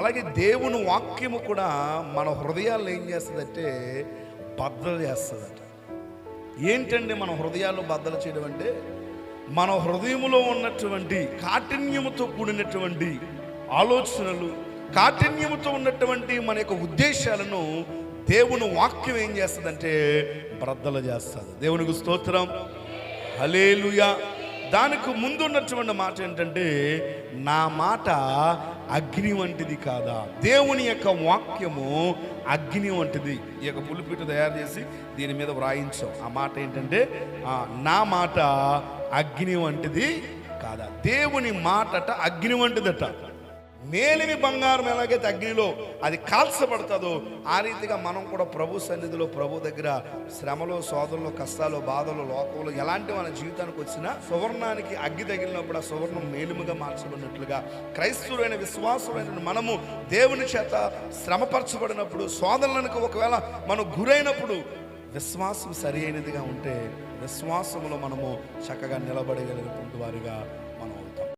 అలాగే దేవుని వాక్యము కూడా మన హృదయాల్లో ఏం చేస్తుందంటే బద్దలు చేస్తుందట. ఏంటండి మన హృదయాల్లో బద్దలు చేయడం అంటే? మన హృదయంలో ఉన్నటువంటి కాఠిన్యముతో కూడినటువంటి ఆలోచనలు కాఠిన్యముతో ఉన్నటువంటి మన యొక్క ఉద్దేశాలను దేవుని వాక్యం ఏం చేస్తుందంటే బ్రద్దలు చేస్తుంది. దేవునికి స్తోత్రం. హలేలుయా దానికి ముందు ఉన్నటువంటి మాట ఏంటంటే నా మాట అగ్ని వంటిది కాదా? దేవుని యొక్క వాక్యము అగ్ని వంటిది. ఈ యొక్క పులిపిట తయారు చేసి దీని మీద వ్రాయించాం. ఆ మాట ఏంటంటే నా మాట అగ్ని వంటిది కాదా? దేవుని మాటట అగ్ని వంటిదట. మేలిమి బంగారం ఎలాగైతే అగ్నిలో అది కాల్చబడుతుందో ఆ రీతిగా మనం కూడా ప్రభు సన్నిధిలో ప్రభు దగ్గర శ్రమలో శోధనలో కష్టాలు బాధలు లోకంలో ఎలాంటి మన జీవితానికి వచ్చినా సువర్ణానికి అగ్గి తగిలినప్పుడు ఆ సువర్ణం మేలుముగా మార్చబడినట్లుగా క్రైస్తవులైన విశ్వాసులైన మనము దేవుని చేత శ్రమపరచబడినప్పుడు శోధనలకు ఒకవేళ మనం గురైనప్పుడు విశ్వాసం సరి అయినదిగా ఉంటే విశ్వాసంలో మనము చక్కగా నిలబడగలిగినటువంటి వారిగా